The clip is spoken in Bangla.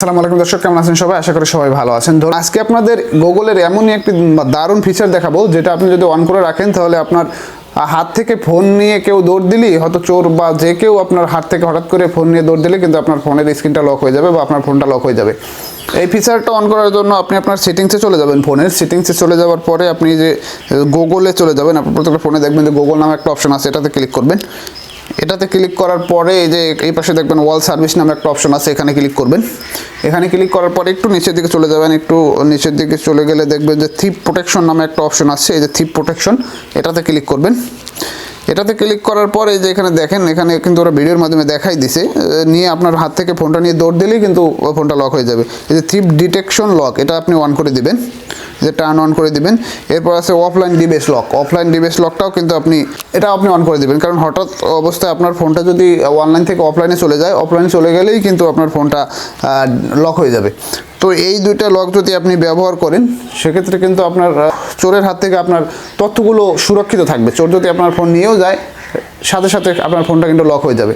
আসসালামু আলাইকুম দর্শক, কেমন আছেন সবাই? আশা করি সবাই ভালো আছেন। ধরুন, আজকে আপনাদের গুগলের এমনই একটি দারুণ ফিচার দেখাবো, যেটা আপনি যদি অন করে রাখেন, তাহলে আপনার হাত থেকে ফোন নিয়ে কেউ দৌড় দিলি হয়তো চোর বা যে কেউ আপনার হাত থেকে হঠাৎ করে ফোন নিয়ে দৌড় দিলে, কিন্তু আপনার ফোনের স্ক্রিনটা লক হয়ে যাবে বা আপনার ফোনটা লক হয়ে যাবে। এই ফিচারটা অন করার জন্য আপনি আপনার সেটিংসে চলে যাবেন ফোনের সেটিংসে চলে যাওয়ার পরে আপনি যে গুগলে চলে যাবেন, আপনার প্রত্যেকটা ফোনে দেখবেন যে গুগল নামে একটা অপশন আছে, এটাতে ক্লিক করবেন। এটাতে ক্লিক করার পরে এই যে এই পাশে দেখবেন ওয়াল সার্ভিস নামে একটা অপশন আছে, এখানে ক্লিক করবেন। এখানে ক্লিক করার পরে একটু নিচের দিকে চলে যাবেন, একটু নিচের দিকে চলে গেলে দেখবেন যে থিপ প্রোটেকশন নামে একটা অপশন আছে, এই যে থিপ প্রোটেকশন এটাতে ক্লিক করবেন। এটাতে ক্লিক করার পরে যে এখানে দেখেন, এখানে কিন্তু ওরা ভিডিওর মাধ্যমে দেখাই দিছে। নিয়ে আপনার হাত থেকে ফোনটা নিয়ে দৌড় দিলেই কিন্তু ফোনটা লক হয়ে যাবে। এই যে থিপ ডিটেকশন লক এটা আপনি অন করে দিবেন। যে টার্ন অন করে দিবেন। এরপর আছে offline device lock offline device লকটাও কিন্তু আপনি এটা আপনি অন করে দিবেন। কারণ হঠাৎ অবস্থায় আপনার ফোনটা যদি অনলাইন থেকে অফলাইনে চলে যায় অফলাইনে চলে গেলেই কিন্তু আপনার ফোনটা লক হয়ে যাবে। তো এই দুইটা লক যদি আপনি ব্যবহার করেন, সেক্ষেত্রে কিন্তু আপনার চোরের হাত থেকে আপনার তথ্যগুলো সুরক্ষিত থাকবে। চোর যদি আপনার ফোন নিয়েও যায়, সাথে সাথে আপনার ফোনটা কিন্তু লক হয়ে যাবে।